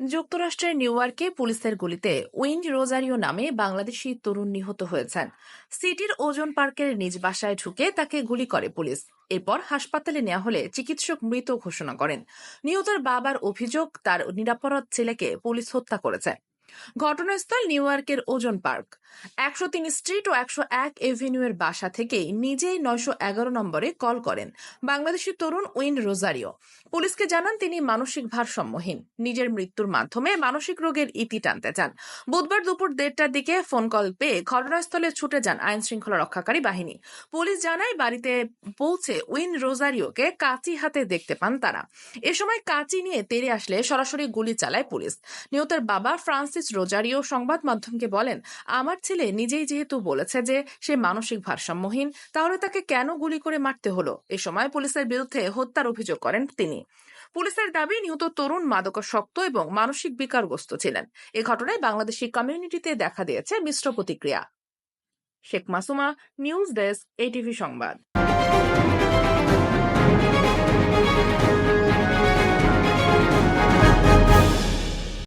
যুক্তরাষ্ট্রের নিউ ইয়র্কে পুলিশের গুলিতে উইন্ড রোজারিও নামে বাংলাদেশি তরুণ নিহত হয়েছেন। সিটির ওজন পার্কের নিজ বাসায় ঢুকে তাকে গুলি করে পুলিশ। এরপর হাসপাতালে নেওয়া হলে চিকিৎসক মৃত ঘোষণা করেন। নিহতের বাবার অভিযোগ, তার নিরাপরাধ ছেলেকে পুলিশ হত্যা করেছে। ঘটনাস্থল নিউ ইয়র্কের ওজন পার্ক। একশো তিন স্ট্রিট ও একশো এক এভিনিউয়ের বাসা থেকেই নিজেই নয়শো এগারো নম্বরে কল করেন বাংলাদেশি তরুণ উইন রোজারিও। পুলিশকে জানান, তিনি মানসিক ভারসাম্যহীন। নিজের মৃত্যুর মাধ্যমে মানসিক রোগের ইতি টানতে চান। বুধবার দুপুর দেড়টার দিকে ফোন কল পেয়ে ঘটনাস্থলে ছুটে যান আইন শৃঙ্খলা রক্ষাকারী বাহিনী। পুলিশ জানায়, বাড়িতে পৌঁছে উইন রোজারিওকে কাঁচি হাতে দেখতে পান তারা। এ সময় কাঁচি নিয়ে তেড়ে আসলে সরাসরি গুলি চালায় পুলিশ। নিহতের বাবা ফ্রান্সিস রোজারিও সংবাদ মাধ্যমকে বলেন, আমার ছেলে নিজেই যেহেতু বলেছে যে সে মানসিক ভারসাম্যহীন, তাহলে তাকে কেন গুলি করে মারতে হলো? এ সময় পুলিশের বিরুদ্ধে হত্যার অভিযোগ করেন তিনি। পুলিশের দাবি, নিহত তরুণ মাদকাসক্ত এবং মানসিক বিকারগ্রস্ত ছিলেন। এ ঘটনায় বাংলাদেশি কমিউনিটিতে দেখা দিয়েছে মিশ্র প্রতিক্রিয়া। Sheikh Masuma, news desk, ATV Sangbad.